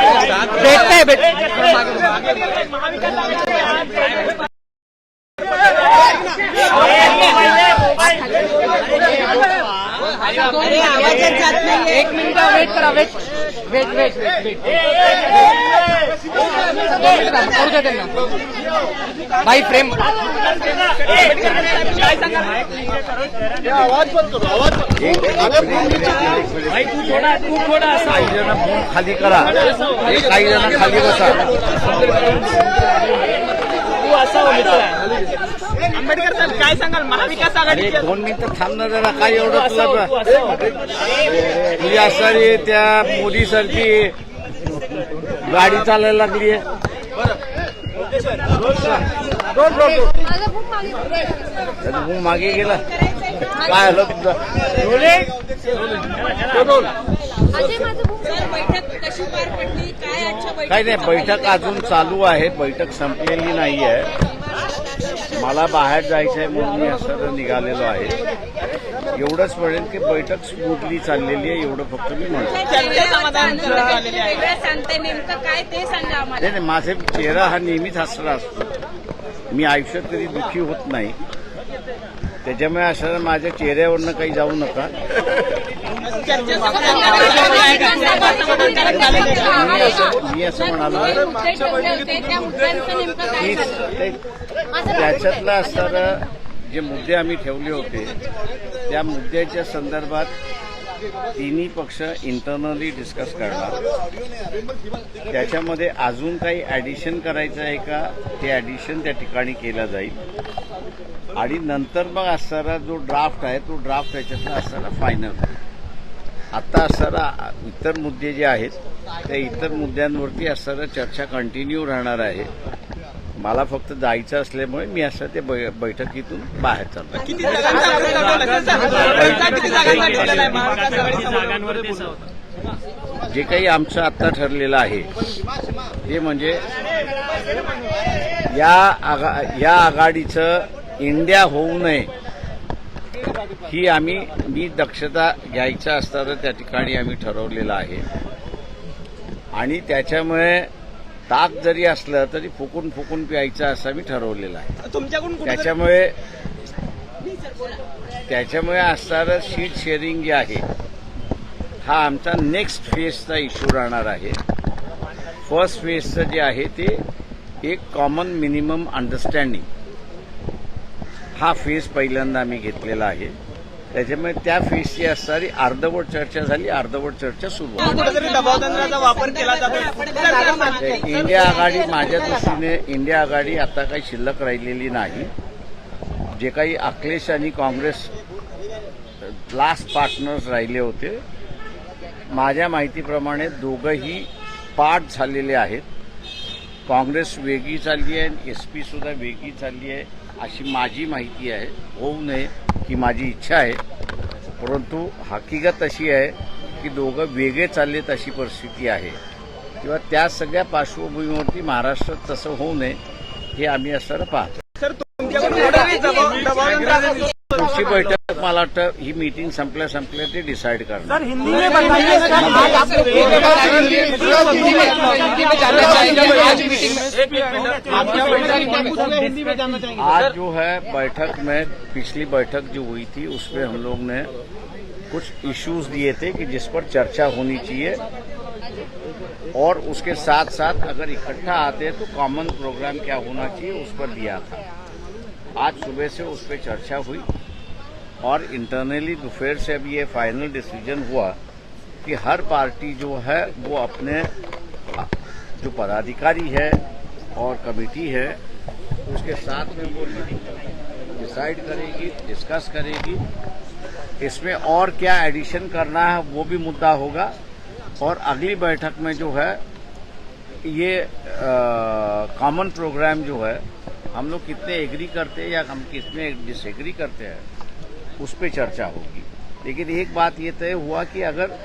भेटतंय भेट एक मिनिट वेट करा वेट। वेट वेट वेट करू द्या त्यांना बाई प्रेम आवाज थोडा काही जण फोन खाली करा. काही जण खाली बसा. तू असा आंबेडकर साहेब काय सांगाल? महाविकास आघाडी एक दोन मिनिटं थांबणार जरा काय एवढं तुला तुझी असणारी त्या मोदी सारखी गाडी चालायला लागली आहे. मग मागे गेला. काय आलं पडली? काय नाही बैठक अजून चालू आहे. बैठक संपलेली नाही आहे मला बाहेर जायचं आहे म्हणून मी असं निघालेलो आहे. एवढंच म्हणेल की बैठक स्मूथली चाललेली आहे एवढं फक्त मी म्हणतो. चर्चा समाधान झालेली आहे. वेगळं सांगते नेमकं काय ते सांगा आम्हाला. नाही नाही माझे चेहरा हा नेहमीच हसरा असतो. मी आयुष्यात कधी दुःखी होत नाही. त्याच्यामुळे असं माझ्या चेहऱ्यावरनं काही जाऊ नका. मी असं म्हणालो जे मुद्दे त्याच्यातलं जे मुद्दे आम्ही ठेवले होते त्या मुद्द्याच्या संदर्भात तिन्ही पक्ष इंटरनली डिस्कस करणार. त्याच्यामध्ये अजून काही ॲडिशन करायचं आहे का? ते ॲडिशन त्या ठिकाणी केलं जाईल. आणि नंतर मग असणारा जो ड्राफ्ट आहे तो ड्राफ्ट त्याच्यातला असणारा फायनल आत्ता असणारा इतर मुद्दे जे आहेत त्या इतर मुद्द्यांवरती असणारा चर्चा कंटिन्यू राहणार आहे. मला फक्त जायचं असल्यामुळे मी असं ते बै- बैठकीतून बाहेर चाललो. जे काही आमचं आत्ता ठरलेलं आहे ते म्हणजे या आघा या आघाडीचं इंडिया होऊ नये ही आम्ही मी दक्षता घ्यायचं असताना त्या ठिकाणी आम्ही ठरवलेलं आहे. आणि त्याच्यामुळे ताक जरी असलं तरी फुकून फुकून प्यायचं असं मी ठरवलेलं आहे. तुमच्याकडून त्याच्यामुळे त्याच्यामुळे असणारं शीट शेअरिंग जे आहे हा आमचा नेक्स्ट फेजचा इश्यू राहणार आहे. फर्स्ट फेजचं जे आहे ते एक कॉमन मिनिमम अंडरस्टँडिंग. हा फेज पहिल्यांदा आम्ही घेतलेला आहे. त्याच्यामुळे त्या फेजची असणारी अर्धवट चर्चा झाली अर्धवट चर्चा सुरू वापर केला जातो. इंडिया आघाडी माझ्या दृष्टीने इंडिया आघाडी आता काही शिल्लक राहिलेली नाही. जे काही अखिलेश आणि काँग्रेस लास्ट पार्टनर्स राहिले होते माझ्या माहितीप्रमाणे दोघंही पाठ झालेले आहेत. काँग्रेस वेगळी चालली आहे आणि एस पी सुद्धा वेगळी चालली आहे. अशी माझी माहिती आहे. होऊ नये ही माझी इच्छा आहे. परंतु हकीकत अशी आहे की दोघं वेगळे चाललेत अशी परिस्थिती आहे. किंवा त्या सगळ्या पार्श्वभूमीवरती महाराष्ट्रात तसं होऊ नये हे आम्ही असं पाहतो. पुढची बैठक मला वाटतं ही मीटिंग संपल्या संपल्या ते डिसाईड करणार. हिंदी में बताइए आज जो है बैठक में पिछली बैठक जो हुई थी उसमें हम लोग ने कुछ इश्यूज़ दिए थे कि जिस पर चर्चा होनी चाहिए। और उसके साथ साथ अगर इकट्ठा आते हैं तो कॉमन प्रोग्राम क्या होना चाहिए उस पर दिया था। आज सुबह से उस पर चर्चा हुई। और इंटरनली दोपहर से अभी ये फाइनल डिसीज़न हुआ कि हर पार्टी जो है, वो अपने, जो पदाधिकारी है और कमेटी है, उसके साथ में वो डिसाइड करेगी डिस्कस करेगी इसमें और क्या एडिशन करना है, वो भी मुद्दा होगा। और अगली बैठक में जो है, ये कॉमन प्रोग्राम जो है, हम लोग कितने एग्री करते हैं या हम कितने डिसएग्री करते हैं उस पर चर्चा होगी। लेकिन एक बात ये तय हुआ कि अगर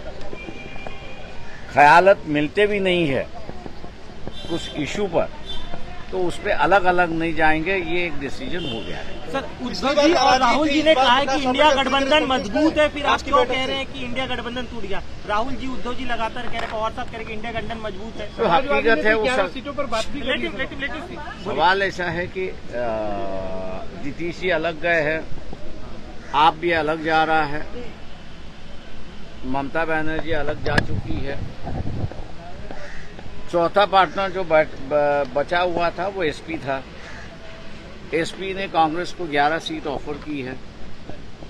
ख्यालत मिलते भी नहीं है कुछ इशू पर तो उस पर अलग अलग नहीं जाएँगे ये एक डिसीज़न हो गया है। सर उद्धव जी और राहुल जी ने कहा है कि इंडिया गठबंधन मज़बूत है फिर आप क्यों कह रहे हैं कि इंडिया गठबंधन टूट गया? राहुल जी उद्धव जी लगातार कह रहे हैं पवार साहब कह रहे हैं इंडिया गठबंधन मज़बूत है। तो हकीकत है वो सीटों पर बात भी लेटिव लेटिव लेटिव सवाल ऐसा है कि नीतीश जी अलग गए हैं आप भी अलग जा रहा है। ममता बनर्जी अलग जा चुकी है। चौथा पार्टनर जो बचा हुआ था वो एसपी था। एसपी ने कांग्रेस को 11 सीट ऑफ़र की है।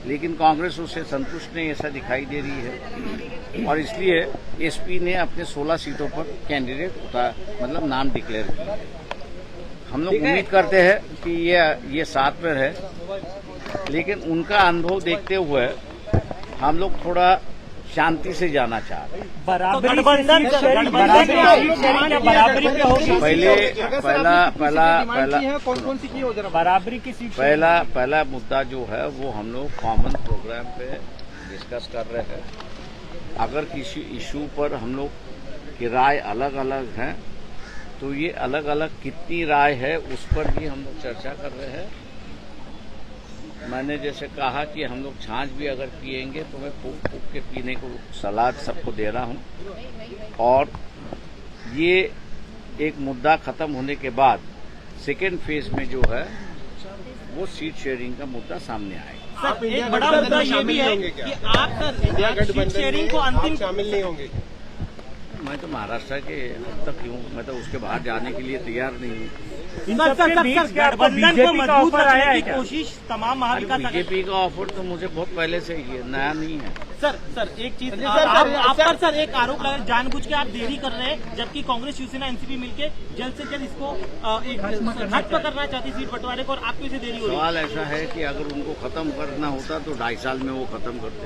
लेकिन कांग्रेस उससे संतुष्ट नहीं ऐसा दिखाई दे रही है। और इसलिए एसपी ने अपने 16 सीटों पर कैंडिडेट उतार मतलब नाम डिक्लेयर किया हम लोग उम्मीद करते हैं कि ये ये साथ में रहे। लेकिन उनका अनुभव देखते हुए हम लोग थोड़ा शांति से जाना चाह रहे हैं। बराबरी बराबरी पहले पहला पहला पहला कौन कौन सी की हो जरा बराबरी की सीट पहला पहला मुद्दा जो है वो हम लोग कॉमन प्रोग्राम पे डिस्कस कर रहे हैं। अगर किसी इशू पर हम लोग की राय अलग अलग है तो ये अलग अलग कितनी राय है उस पर भी हम लोग चर्चा कर रहे हैं। मैंने जैसे कहा कि हम लोग छाछ भी अगर पिएँगे तो मैं फूक फूक के पीने को सलाद सबको दे रहा हूँ। और ये एक मुद्दा खत्म होने के बाद सेकेंड फ़ेज़ में जो है वो सीट शेयरिंग का मुद्दा सामने आएगा। सर एक बड़ा मुद्दा ये भी है कि आप सर सीट शेयरिंग को अंतिम शामिल नहीं होंगे। मैं तो महाराष्ट्र के अब तक हूँ मैं तो उसके बाहर जाने के लिए तैयार नहीं हूँ। गठबंधन को मज़बूत रखने की कोशिश तमाम महाविकास बीजेपी का ऑफ़र तो मुझे बहुत पहले से ही है नया नहीं है। सर सर एक चीज़ आप आप पर सर। एक आरोप लगा जानबूझ के आप देरी कर रहे हैं जबकि कांग्रेस शिवसेना एनसीपी मिलके जल्द से जल्द इसको एक हट पकड़ना चाहती सीट बंटवारे को और आपको इसे देरी हो रही है। सवाल ऐसा है कि अगर उनको खत्म करना होता तो ढाई साल में वो खत्म करते।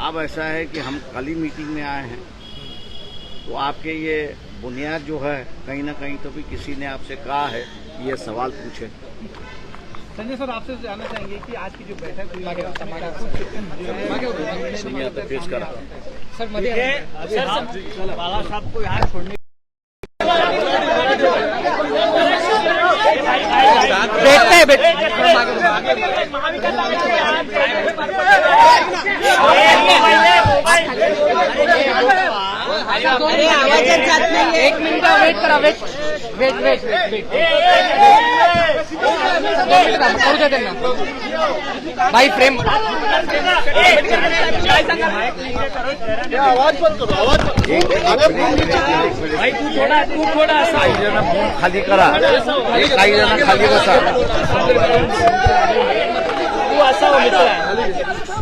अब ऐसा है कि हम कल ही मीटिंग में आए हैं तो आपके ये बुनियाद जो है कहीं ना कहीं तो भी किसी ने आपसे कहा है कि ये सवाल पूछे संजय सर आपसे जानना चाहेंगे कि आज की जो बैठक हुई है उसमें आता पेश करा बाला साहब को यहाँ छोड़ने बैठते हैं बैठ अरे आवाजच जात एक मिनिट वेट करा वेट वेट वेट वेट द्या त्यांना भाई तू तू फ़ोन खाली करा एक काही जण खाली बसा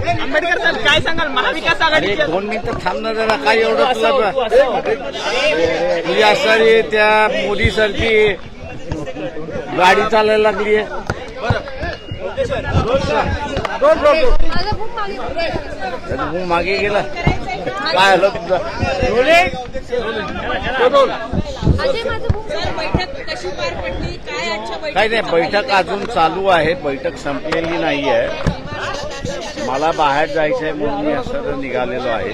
आंबेडकर सर काय सांगाल? महाविकास आघाडी एक दोन मिनिटं थांबणार जरा काय एवढं तुला तुझी असणारी त्या मोदी सरची गाडी चालायला लागली आहे. मागे गेला. काय आलं तुझं अजय माझं खूप सर बैठक कशी पार पडली? काय नाही बैठक अजून चालू आहे. बैठक संपलेली नाही आहे मला बाहेर जायचं आहे म्हणून मी असं निघालेलो आहे.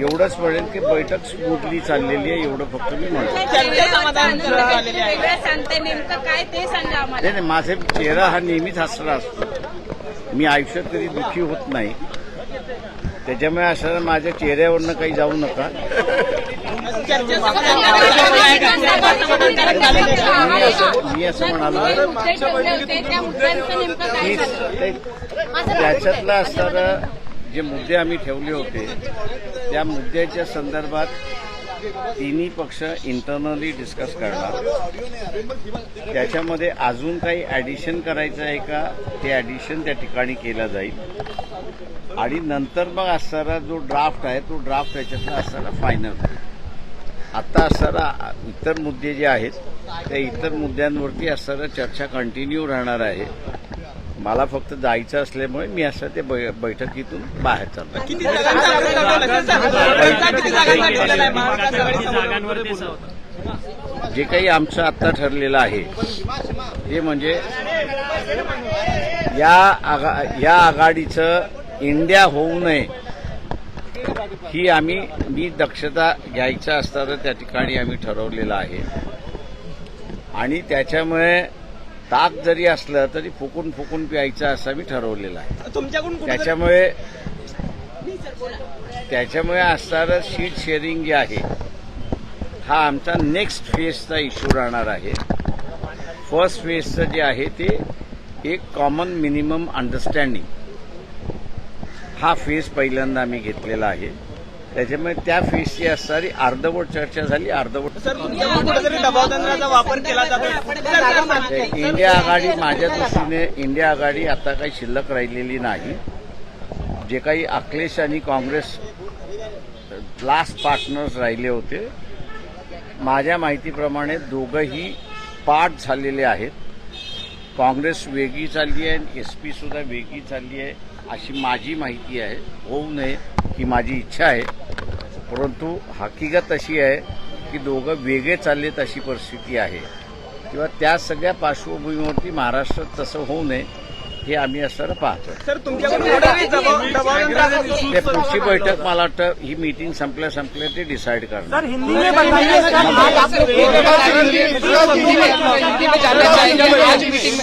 एवढंच म्हणेन की बैठक स्मूथली चाललेली आहे एवढं फक्त मी म्हणतो. चर्चा समाधान वेगळं सांगते नेमकं काय ते सांगा आम्हाला. नाही नाही माझे चेहरा हा नेहमीच हसरा असतो. मी आयुष्यात कधी दुःखी होत नाही. त्याच्यामुळे असं माझ्या चेहऱ्यावरनं काही जाऊ नका. मी असं म्हणालो जे मुद्दे असणारं जे मुद्दे आम्ही ठेवले होते त्या मुद्द्याच्या संदर्भात तिन्ही पक्ष इंटरनली डिस्कस करणार. त्याच्यामध्ये अजून काही ॲडिशन करायचं आहे का? ते ॲडिशन त्या ठिकाणी केलं जाईल. आणि नंतर मग असणारा जो ड्राफ्ट आहे तो ड्राफ्ट त्याच्यातला असणारा फायनल आत्ता असणारा इतर मुद्दे जे आहेत त्या इतर मुद्द्यांवरती असणारा चर्चा कंटिन्यू राहणार आहे. मला फक्त जायचं असल्यामुळे मी असं ते बै- बैठकीतून बाहेर चाललो जे काही आमचं आत्ता ठरलेलं आहे ते म्हणजे या आघा या आघाडीचं इंडिया होऊ नये ही आम्ही मी दक्षता घ्यायचं असताना त्या ठिकाणी आम्ही ठरवलेलं आहे. आणि त्याच्यामुळे ताक जरी असलं तरी फुकून फुकून प्यायचं असं मी ठरवलेलं आहे. तुमच्याकडून त्याच्यामुळे त्याच्यामुळे असणारं शीट शेअरिंग जे आहे हा आमचा नेक्स्ट फेजचा इश्यू राहणार आहे. फर्स्ट फेजचं जे आहे ते एक कॉमन मिनिमम अंडरस्टँडिंग हा फेज पहिल्यांदा आम्ही घेतलेला आहे. त्याच्यामुळे त्या फेजची असणारी अर्धवट चर्चा झाली. अर्धवट इंडिया आघाडी माझ्या दृष्टीने इंडिया आघाडी आता काही शिल्लक राहिलेली नाही. जे काही अखिलेश आणि काँग्रेस लास्ट पार्टनर्स राहिले होते माझ्या माहितीप्रमाणे दोघंही पाठ झालेले आहेत. काँग्रेस वेगळी चालली आहे आणि एस पी सुद्धा वेगळी चालली आहे. अशी माझी माहिती आहे. होऊ नये ही माझी इच्छा आहे. परंतु हकीकत अशी आहे की दोघं वेगळे चाललेत अशी परिस्थिती आहे. किंवा त्या सगळ्या पार्श्वभूमीवरती महाराष्ट्रात तसं होऊ नये. हे आम्ही असताना पाहतो. ते पुढची बैठक मला वाटतं ही मीटिंग संपल्या संपल्या ते डिसाईड करणार. सर हिंदी में बताइए सर आज आप लोग एक बार हिंदी में हिंदी में जानना चाहेंगे आज मीटिंग में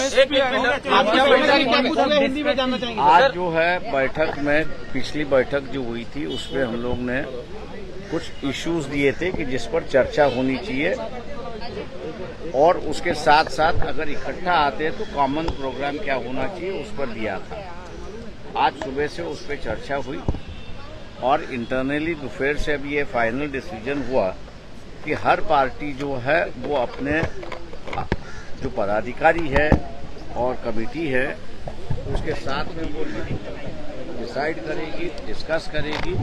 आप क्या जानकारी क्या पूरा हिंदी में जानना चाहेंगे आज जो है बैठक में पिछली बैठक जो हुई थी उसमें हम लोग ने कुछ इश्यूज़ दिए थे कि जिस पर चर्चा होनी चाहिए। और उसके साथ साथ अगर इकट्ठा आते तो कॉमन प्रोग्राम क्या होना चाहिए उस पर दिया था। आज सुबह से उस पर चर्चा हुई और इंटरनली दोपहर से अभी ये फाइनल डिसीज़न हुआ कि हर पार्टी जो है, वो अपने, जो पदाधिकारी है और कमेटी है, उसके साथ में वो डिसाइड करेगी डिस्कस करेगी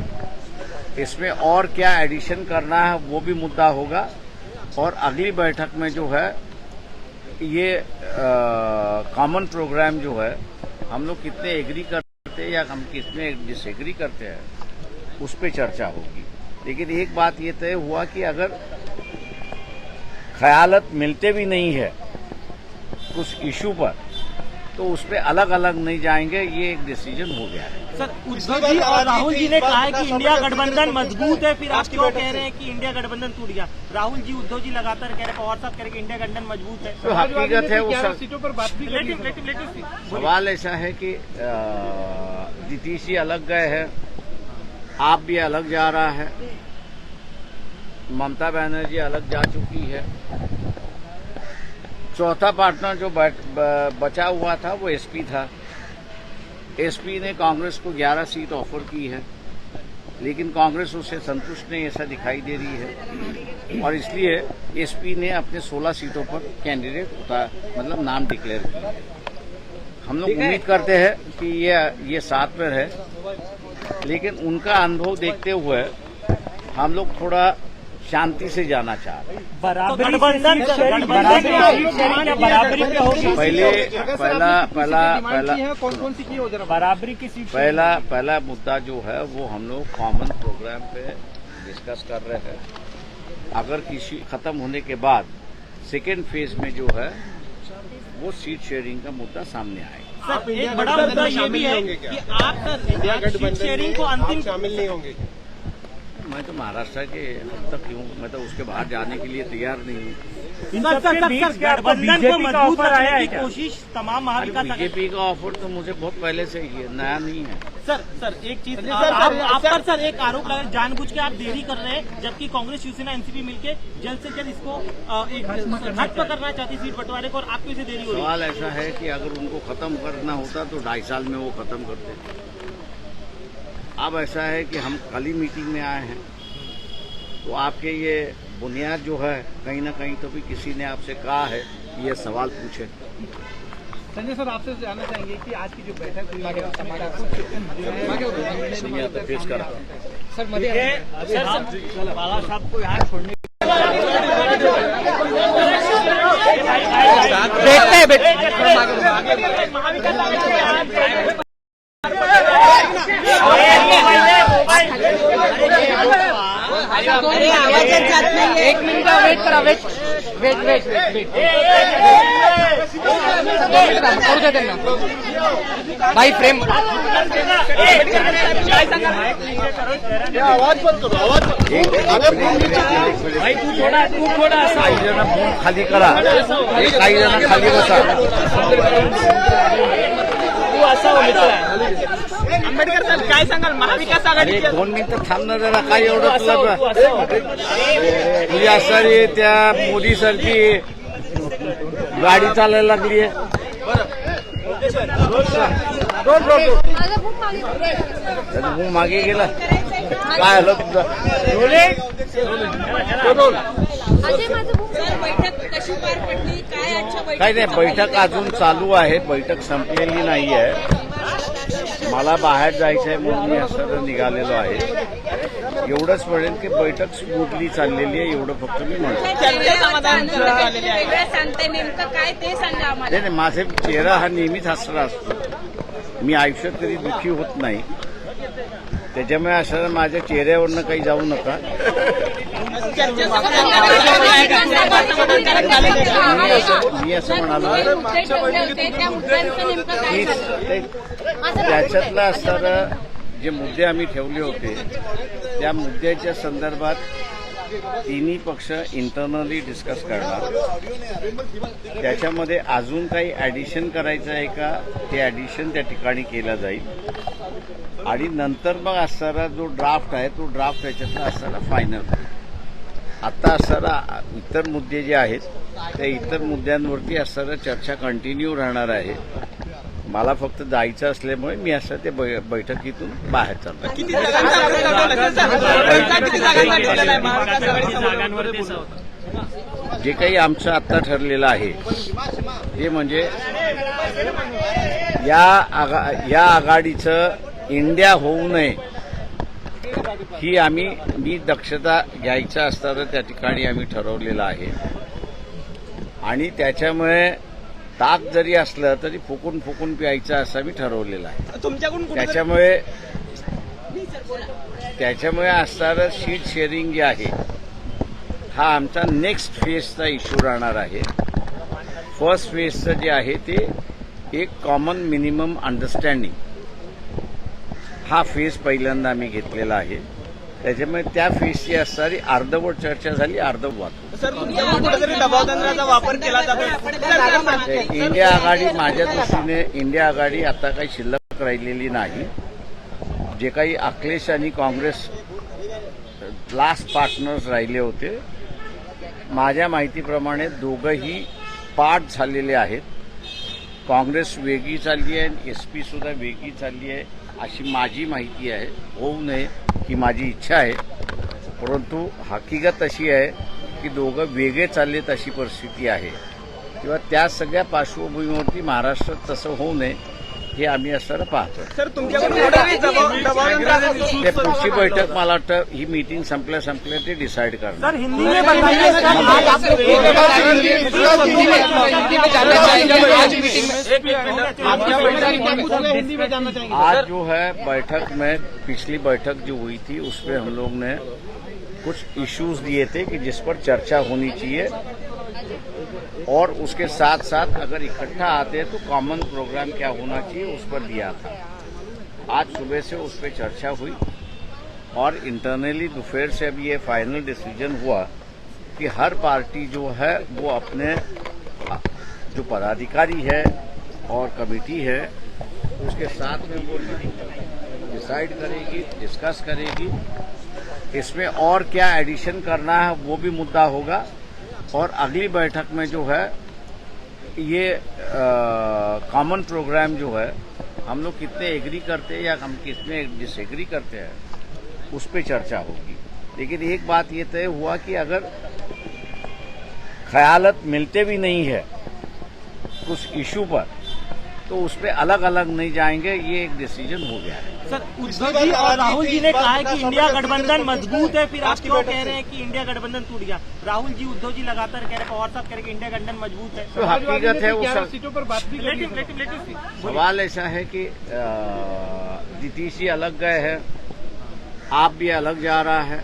इसमें और क्या एडिशन करना है, वो भी मुद्दा होगा। और अगली बैठक में जो है, ये कॉमन प्रोग्राम जो है, हम लोग कितने एग्री करते हैं या हम कितने डिसएग्री करते हैं, उस पर चर्चा होगी। लेकिन एक बात ये तय हुआ कि अगर ख्यालत मिलते भी नहीं है, उस इशू पर तो उस पर अलग अलग नहीं जाएँगे ये एक डिसीज़न हो गया है। सर उद्धव जी और राहुल जी ने कहा है कि इंडिया गठबंधन मज़बूत है फिर आप क्यों कह रहे हैं कि इंडिया गठबंधन टूट गया? राहुल जी उद्धव जी लगातार कह रहे हैं पवार साहब कह रहे हैं कि इंडिया गठबंधन मज़बूत है। तो हकीकत है वो ग्यारह सीटों पर बात भी. सवाल ऐसा है कि नीतीश जी अलग गए हैं आप भी अलग जा रहा है ममता बनर्जी अलग जा चुकी है। चौथा पार्टनर जो बचा हुआ था वो एसपी था। एसपी ने कांग्रेस को 11 सीट ऑफ़र की है। लेकिन कांग्रेस उससे संतुष्ट नहीं ऐसा दिखाई दे रही है। और इसलिए एसपी ने अपने 16 सीटों पर कैंडिडेट उतार मतलब नाम डिक्लेयर किया हम लोग उम्मीद करते हैं कि ये ये साथ में रहे। लेकिन उनका अनुभव देखते हुए हम लोग थोड़ा शांति से जाना चाह रहे हैं। तो गठबंधन गठबंधन बराबरी पहले पहला पहला पहला कौन कौन सी की हो जरा बराबरी की सीट पहला पहला मुद्दा जो है वो हम लोग कॉमन प्रोग्राम पे डिस्कस कर रहे हैं। अगर किसी खत्म होने के बाद सेकेंड फ़ेज़ में जो है वो सीट शेयरिंग का मुद्दा सामने आएगा। सर एक बड़ा मुद्दा ये भी है कि आप सर सीट शेयरिंग को अंतिम शामिल नहीं होंगे मैं तो महाराष्ट्र के अब तक हूँ मैं तो उसके बाहर जाने के लिए तैयार नहीं हूँ। गठबंधन को मज़बूत कोशिश तमाम महाविकास बीजेपी का ऑफ़र तो मुझे बहुत पहले से ही है नया नहीं है। सर सर एक चीज़ आप, पर सर। एक आरोप लगा जानबूझ के आप देरी कर रहे हैं जबकि कांग्रेस शिवसेना एनसीपी मिलके जल्द से जल्द इसको एक हट पकड़ना चाहती सीट बंटवारे को और आपको इसे देरी हो रही है। सवाल ऐसा है कि अगर उनको खत्म करना होता तो ढाई साल में वो खत्म करते। अब ऐसा है कि हम कल ही मीटिंग में आए हैं तो आपके ये बुनियाद जो है कहीं ना कहीं तो भी किसी ने आपसे कहा है कि ये सवाल पूछे संजय सर आपसे जानना चाहेंगे कि आज की जो बैठक हुई है उसमें आता बाला साहब को यहाँ छोड़ने एक मिनिट वेट करा वेट वेट वेट वेट करू द्या त्यांना भाई तू तू खाली करा खाली बसा तू असा उमेदवार आंबेडकर साहेब काय सांगाल? महाविकास आघाडी एक दोन मिनिटं थांब ना जरा काय एवढं तुला असं तुझी असणारी त्या मोदी सारखी गाडी चालायला लागली आहे. माझा खूप मागे गेला काय आलं काही नाही बैठक अजून चालू आहे. बैठक संपलेली नाही आहे मला बाहेर जायचं आहे म्हणून मी असं निघालेलो आहे. एवढंच म्हणेन की बैठक स्मूथली चाललेली आहे. एवढं फक्त मी म्हणतो. चर्चा समाधान झालेली आहे वेगळं सांगते नेमकं काय ते सांगा आम्हाला. नाही नाही माझे चेहरा हा नेहमीच हसरा असतो. मी आयुष्यात कधी दुःखी होत नाही. त्याच्यामुळे असं माझ्या चेहऱ्यावरनं काही जाऊ नका. मी असं म्हणालो की त्याच्यातलं असणारं जे मुद्दे आम्ही ठेवले होते त्या मुद्द्याच्या संदर्भात तिन्ही पक्ष इंटरनली डिस्कस करणार. त्याच्यामध्ये अजून काही ॲडिशन करायचं आहे का? ते ॲडिशन त्या ठिकाणी केलं जाईल. आणि नंतर मग असणारा जो ड्राफ्ट आहे तो ड्राफ्ट त्याच्यातला असणारा फायनल आता असणारा इतर मुद्दे जे आहेत त्या इतर मुद्द्यांवरती असणारा चर्चा कंटिन्यू राहणार आहे. मला फक्त जायचं असल्यामुळे मी असं ते बै- बैठकीतून बाहेर चाललो जे काही आमचं आत्ता ठरलेलं आहे ते म्हणजे या आघा या आघाडीचं इंडिया होऊ नये ही आम्ही मी दक्षता घ्यायचं असताना त्या ठिकाणी आम्ही ठरवलेलं आहे आणि त्याच्यामुळे ताक जरी असलं तरी फुकून फुकून प्यायचं असं मी ठरवलेलं आहे. तुमच्याकडून त्याच्यामुळे त्याच्यामुळे असणारं सीट शेअरिंग जे आहे हा आमचा नेक्स्ट फेजचा इश्यू राहणार आहे. फर्स्ट फेजचं जे आहे ते एक कॉमन मिनिमम अंडरस्टँडिंग हा फेज पहिल्यांदा आम्ही घेतलेला आहे. त्याच्यामुळे त्या फेजची असणारी अर्धवट चर्चा झाली अर्धवट इंडिया आघाडी माझ्या दृष्टीने इंडिया आघाडी आता काही शिल्लक राहिलेली नाही. जे काही अखिलेश आणि काँग्रेस लास्ट पार्टनर्स राहिले होते माझ्या माहितीप्रमाणे दोघंही पाठ झालेले आहेत. काँग्रेस वेगळी चालली आहे आणि एस पी सुद्धा वेगळी चालली आहे. अशी माझी माहिती आहे होऊ नये ही माझी इच्छा आहे. परंतु हकीकत अशी आहे की दोघं वेगळे चाललेत अशी परिस्थिती आहे. किंवा त्या सगळ्या पार्श्वभूमीवरती महाराष्ट्रात तसं होऊ नये हे आम्ही असताना पाहतो ते पुढची बैठक मला वाटतं ही मीटिंग संपल्या संपल्या ते डिसाईड करणार हिंदी में बताइए सर आज आप हिंदी में हिंदी में जानना चाहेंगे आज मीटिंग में हिंदी में जानना चाहेंगे आज जो है बैठक में पिछली बैठक जो हुई थी उसमें हम लोग ने कुछ इश्यूज़ दिए थे कि जिस पर चर्चा होनी चाहिए और उसके साथ साथ अगर इकट्ठा आते हैं तो कॉमन प्रोग्राम क्या होना चाहिए उस पर दिया था। आज सुबह से उस पर चर्चा हुई और इंटरनली दोपहर से अभी ये फाइनल डिसीज़न हुआ कि हर पार्टी जो है, वो अपने, जो पदाधिकारी है और कमेटी है, उसके साथ में वो डिसाइड करेगी डिस्कस करेगी। इसमें और क्या एडिशन करना है, वो भी मुद्दा होगा। और अगली बैठक में जो है, ये कॉमन प्रोग्राम जो है, हम लोग कितने एग्री करते हैं या हम कितने डिसएग्री करते हैं, उस पर चर्चा होगी। लेकिन एक बात ये तय हुआ कि अगर ख्यालत मिलते भी नहीं है कुछ इशू पर तो उस पर अलग अलग नहीं जाएँगे ये एक डिसीज़न हो गया है। सर उद्धव जी और राहुल जी ने कहा है कि इंडिया गठबंधन मज़बूत है फिर आप क्यों कह रहे हैं कि इंडिया गठबंधन टूट गया? राहुल जी उद्धव जी लगातार कह रहे हैं पवार साहब कह रहे हैं इंडिया गठबंधन मज़बूत है। तो हकीकत है वो सीटों पर बात भी। सवाल ऐसा है कि नीतीश जी अलग गए हैं आप भी अलग जा रहा है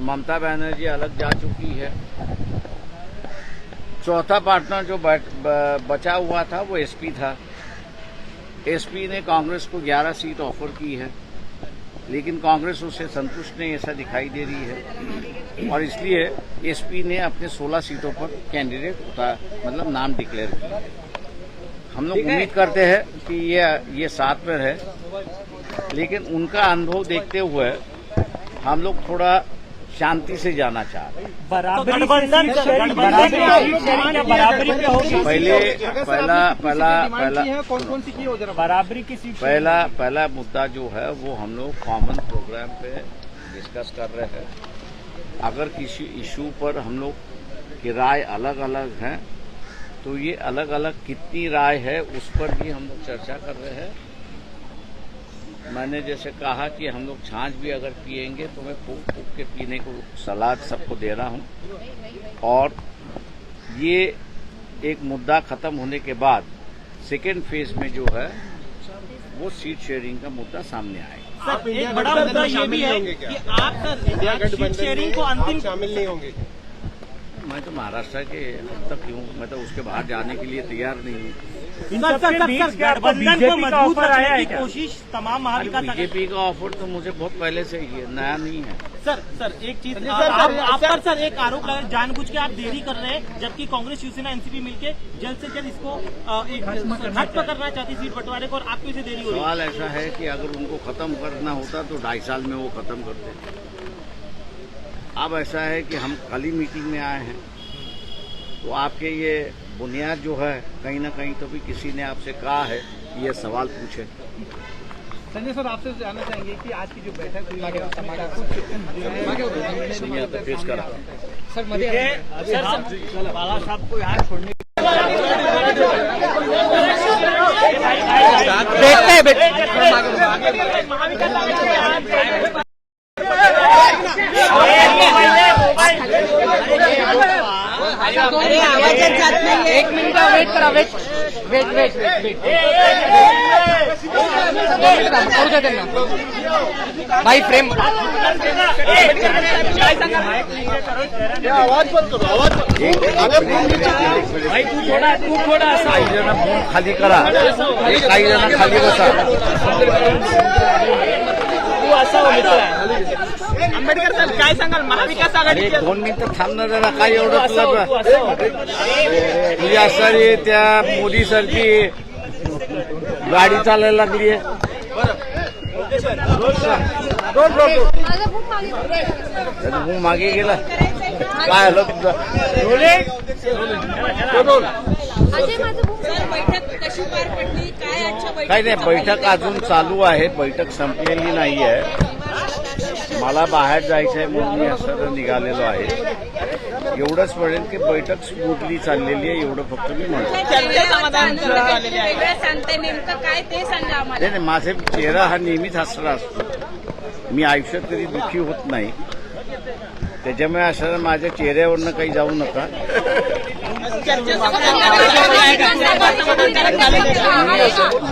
ममता बनर्जी अलग जा चुकी है। चौथा पार्टनर जो ब, बचा हुआ था वो एसपी था। एसपी ने कांग्रेस को 11 सीट ऑफ़र की है लेकिन कांग्रेस उससे संतुष्ट नहीं ऐसा दिखाई दे रही है। और इसलिए एसपी ने अपने 16 सीटों पर कैंडिडेट उतार मतलब नाम डिक्लेयर किया। हम लोग उम्मीद करते हैं कि ये ये साथ में है लेकिन उनका अनुभव देखते हुए हम लोग थोड़ा शांति से जाना चाह रहे हैं। बराबरी पहले पहला पहला पहला कौन कौन सी की हो जरा बराबरी की सीट पहला पहला मुद्दा जो है वो हम लोग कॉमन प्रोग्राम पे डिस्कस कर रहे हैं। अगर किसी इशू पर हम लोग की राय अलग अलग है तो ये अलग अलग कितनी राय है उस पर भी हम लोग चर्चा कर रहे हैं। मैंने जैसे कहा कि हम लोग छाछ भी अगर पिएँगे तो मैं फूक फूक के पीने को सलाद सबको दे रहा हूँ। और ये एक मुद्दा खत्म होने के बाद सेकेंड फ़ेज़ में जो है वो सीट शेयरिंग का मुद्दा सामने आएगा। सर एक बड़ा मुद्दा ये भी है कि आप सर सीट शेयरिंग को अंतिम शामिल नहीं होंगे मैं तो महाराष्ट्र के अब तक हूँ मैं तो उसके बाहर जाने के लिए तैयार नहीं हूँ। कोशिश तमाम बीजेपी का ऑफ़र तो मुझे बहुत पहले से ही है नया नहीं है। सर सर एक चीज़ सर, आप आप सर- पर सर एक आरोप लगा जानबूझ के आप देरी कर रहे हैं जबकि कांग्रेस शिवसेना एनसीपी मिलके जल्द से जल्द इसको एक हट पकड़ना चाहती सीट बंटवारे को और आपको इसे देरी हो रही है। सवाल ऐसा है कि अगर उनको खत्म करना होता तो ढाई साल में वो खत्म करते। अब ऐसा है कि हम कल ही मीटिंग में आए हैं। तो आपके ये बुनियाद जो है कहीं ना कहीं तो भी किसी ने आपसे कहा है कि ये सवाल पूछे। संजय सर आपसे जानना चाहेंगे कि आज की जो बैठक हुई है बाला साहब को यहाँ छोड़ने एक मिनिट वेट करा वेट वेट वेट वेट करू फ्रेम भाई तू थोडा तू जण फ़ोन खाली करा काही जण खाली बसा आंबेडकर साहेब काय सांगाल? महाविकास एक दोन मिनिटं थांबणार जरा काय एवढं तुला तुझी असणारी त्या मोदी सारखी गाडी चालायला लागली आहे. मागे मूग मागे गेला. काय आलं तुझं? सर काय नाही बैठक अजून चालू आहे. बैठक संपलेली नाही आहे मला बाहेर जायचं आहे म्हणून मी असं निघालेलो आहे. एवढंच म्हणेल की बैठक स्मूथली चाललेली आहे एवढं फक्त मी म्हणतो. वेगळं सांगते नेमकं काय ते सांगा नाही आम्हाला. नाही माझे चेहरा हा नेहमीच हसरा असतो. मी आयुष्यात कधी दुःखी होत नाही. त्याच्यामुळे असं माझ्या चेहऱ्यावरनं काही जाऊ नका.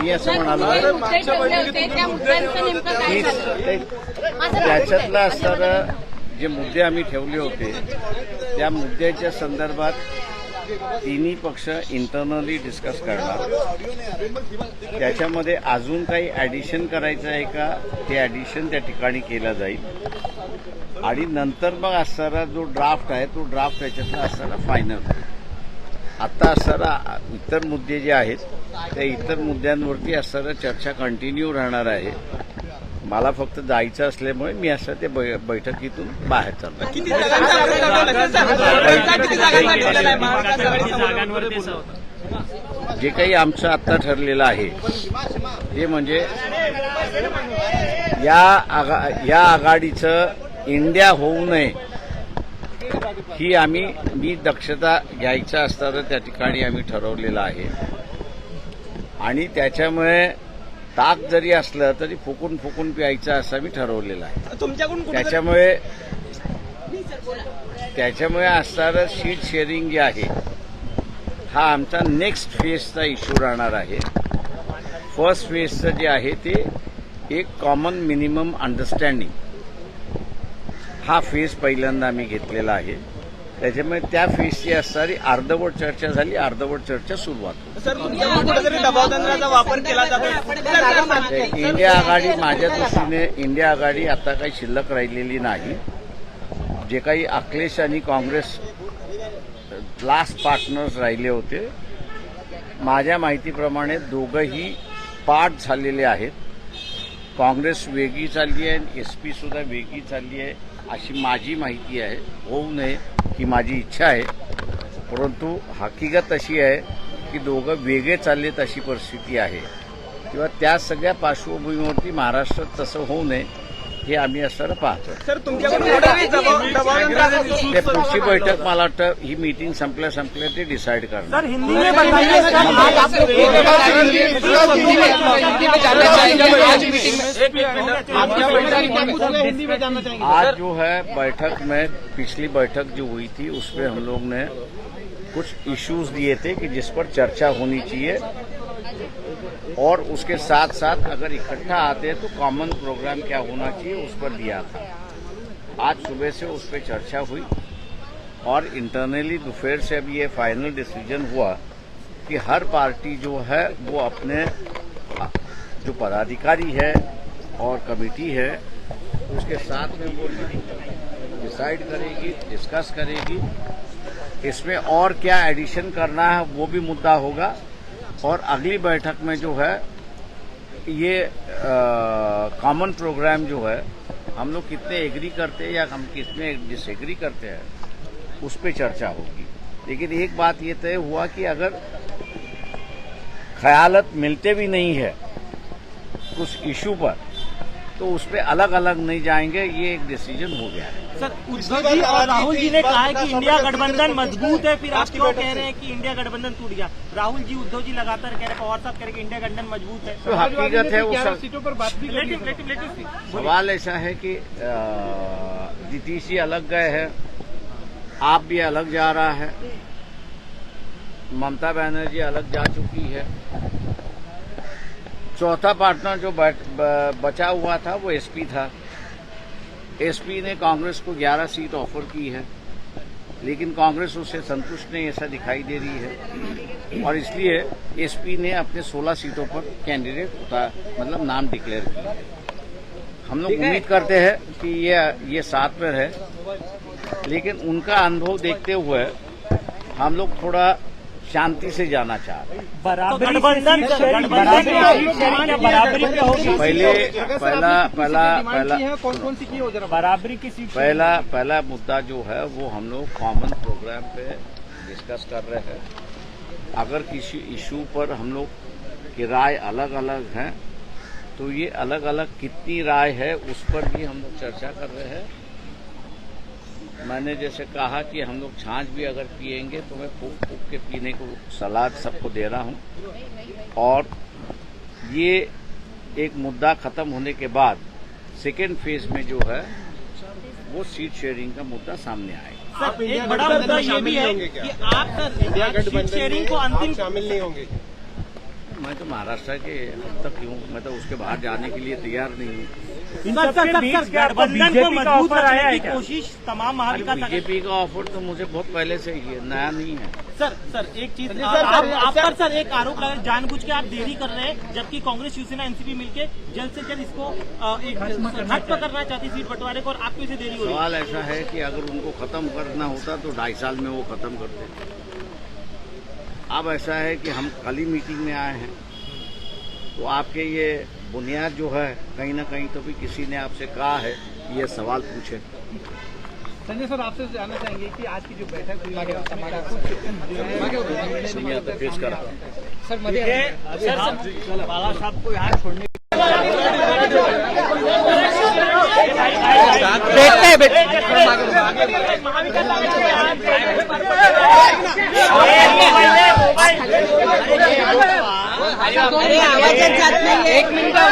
मी असं म्हणालो जे मुद्दे की त्याच्यातलं जे मुद्दे आम्ही ठेवले होते त्या मुद्द्याच्या संदर्भात तिन्ही पक्ष इंटरनली डिस्कस करणार. त्याच्यामध्ये अजून काही ॲडिशन करायचं आहे का? ते ॲडिशन त्या ठिकाणी केलं जाईल. आणि नंतर मग असणारा जो ड्राफ्ट आहे तो ड्राफ्ट त्याच्यातला असणारा फायनल आत्ता असणारा इतर मुद्दे जे आहेत त्या इतर मुद्द्यांवरती असणारा चर्चा कंटिन्यू राहणार आहे. मला फक्त जायचं असल्यामुळे मी असं ते बै- बैठकीतून बाहेर चाललो जे काही आमचं आत्ता ठरलेलं आहे ते म्हणजे या आघा या आघाडीचं इंडिया होऊ नये ही आम्ही मी दक्षता घ्यायचं असताना त्या ठिकाणी आम्ही ठरवलेलं आहे. आणि त्याच्यामुळे ताक जरी असलं तरी फुकून फुकून प्यायचं असं मी ठरवलेलं आहे. तुमच्याकडून त्याच्यामुळे त्याच्यामुळे असणारं सीट शेअरिंग जे आहे हा आमचा नेक्स्ट फेजचा इश्यू राहणार आहे. फर्स्ट फेजचं जे आहे ते एक कॉमन मिनिमम अंडरस्टँडिंग. हा फेज पहिल्यांदा आम्ही घेतलेला आहे. त्याच्यामुळे त्या फेजची असणारी अर्धवट चर्चा झाली अर्धवट चर्चा सुरुवात. सर वापर केला जातो इंडिया आघाडी माझ्या दृष्टीने इंडिया आघाडी आता काही शिल्लक राहिलेली नाही. जे काही अखिलेश आणि काँग्रेस लास्ट पार्टनर्स राहिले होते माझ्या माहितीप्रमाणे दोघंही पाठ झालेले आहेत. काँग्रेस वेगळी चालली आहे आणि एस पी सुद्धा वेगळी चालली आहे. अशी माझी माहिती आहे. होऊ नये ही माझी इच्छा आहे. परंतु हकीकत अशी आहे की दोघं वेगळे चाललेत अशी परिस्थिती आहे. किंवा त्या सगळ्या पार्श्वभूमीवरती महाराष्ट्रात तसं होऊ नये हे आम्ही असताना पाहतो ते पुढची बैठक मला वाटतं ही मीटिंग संपल्या संपल्या ते डिसाईड करणार सर हिंदी में बताइए सर आज आप हिंदी में हिंदी में जानना चाहेंगे आज मीटिंग में आपकी बैठक क्या कुछ है हिंदी में जानना चाहेंगे आज जो है बैठक में पिछली बैठक जो हुई थी उसमें हम लोग ने कुछ इश्यूज़ दिए थे कि जिस पर चर्चा होनी चाहिए और उसके साथ साथ अगर इकट्ठा आते हैं तो कॉमन प्रोग्राम क्या होना चाहिए, उस पर दिया था। आज सुबह से उस पर चर्चा हुई और इंटरनली दोपहर से अभी ये फाइनल डिसीज़न हुआ कि हर पार्टी जो है, वो अपने, जो पदाधिकारी है और कमेटी है, उसके साथ में वो डिसाइड करेगी डिस्कस करेगी। इसमें और क्या एडिशन करना है, वो भी मुद्दा होगा। और अगली बैठक में जो है, ये कॉमन प्रोग्राम जो है, हम लोग कितने एग्री करते हैं या हम कितने डिसएग्री करते हैं, उस पर चर्चा होगी। लेकिन एक बात ये तय हुआ कि अगर ख्यालत मिलते भी नहीं है, कुछ इशू पर तो उस पर अलग अलग नहीं जाएँगे ये एक डिसीज़न हो गया है। सर उद्धव जी और राहुल जी ने कहा है कि इंडिया गठबंधन मज़बूत है फिर आप क्यों कह रहे हैं कि इंडिया गठबंधन टूट गया? राहुल जी उद्धव जी लगातार कह रहे हैं पवार साहब कह रहे हैं इंडिया गठबंधन मज़बूत है। तो हकीकत है वो सीटों पर बात भी speak. सवाल ऐसा है कि नीतीश जी अलग गए हैं आप भी अलग जा रहा है ममता बनर्जी अलग जा चुकी है चौथा पार्टनर जो बचा हुआ था वो एसपी था। एसपी ने कांग्रेस को 11 सीट ऑफ़र की है लेकिन कांग्रेस उससे संतुष्ट नहीं ऐसा दिखाई दे रही है। और इसलिए एसपी ने अपने 16 सीटों पर कैंडिडेट उतार मतलब नाम डिक्लेयर किया। हम लोग उम्मीद करते हैं कि ये ये साथ में रहे लेकिन उनका अनुभव देखते हुए हम लोग थोड़ा शांति से जाना चाह रहे हैं। तो बराबरी पहले पहला पहला पहला कौन कौन सी की हो जरा बराबरी की सीट पहला पहला मुद्दा जो है वो हम लोग कॉमन प्रोग्राम पे डिस्कस कर रहे हैं। अगर किसी इशू पर हम लोग की राय अलग अलग है तो ये अलग अलग कितनी राय है उस पर भी हम लोग चर्चा कर रहे हैं। मैंने जैसे कहा कि हम लोग छाछ भी अगर पिएँगे तो मैं फूक फूक के पीने को सलाद सबको दे रहा हूँ। और ये एक मुद्दा खत्म होने के बाद सेकेंड फ़ेज़ में जो है वो सीट शेयरिंग का मुद्दा सामने आएगा। सर एक बड़ा मुद्दा ये भी है कि आप सर सीट शेयरिंग को अंतिम शामिल नहीं होंगे। मैं तो महाराष्ट्र के अब तक हूँ मैं तो उसके बाहर जाने के लिए तैयार नहीं हूँ। सर सर सर सर गठबंधन को मज़बूत रखने की कोशिश तमाम महाविकास बीजेपी का ऑफ़र तो मुझे बहुत पहले से ही है नया नहीं है। सर सर एक चीज़ सर, आप सर, आप सर- पर सर एक आरोप लगा जानबूझ के आप देरी कर रहे हैं जबकि कांग्रेस शिवसेना एनसीपी मिलके जल्द से जल्द इसको एक हट पकड़ना चाहती सीट बंटवारे को और आपको इसे देरी हो रही है। सवाल ऐसा है कि अगर उनको खत्म करना होता तो ढाई साल में वो खत्म करते। अब ऐसा है कि हम कल ही मीटिंग में आए हैं तो आपके ये बुनियाद जो है कहीं ना कहीं तो भी किसी ने आपसे कहा है कि ये सवाल पूछे। संजय सर आपसे जानना चाहेंगे कि आज की जो बैठक हुई है उसमें क्या कुछ नहीं आता पेश करा। अरे आवाजच जात नाही एक मिनिट.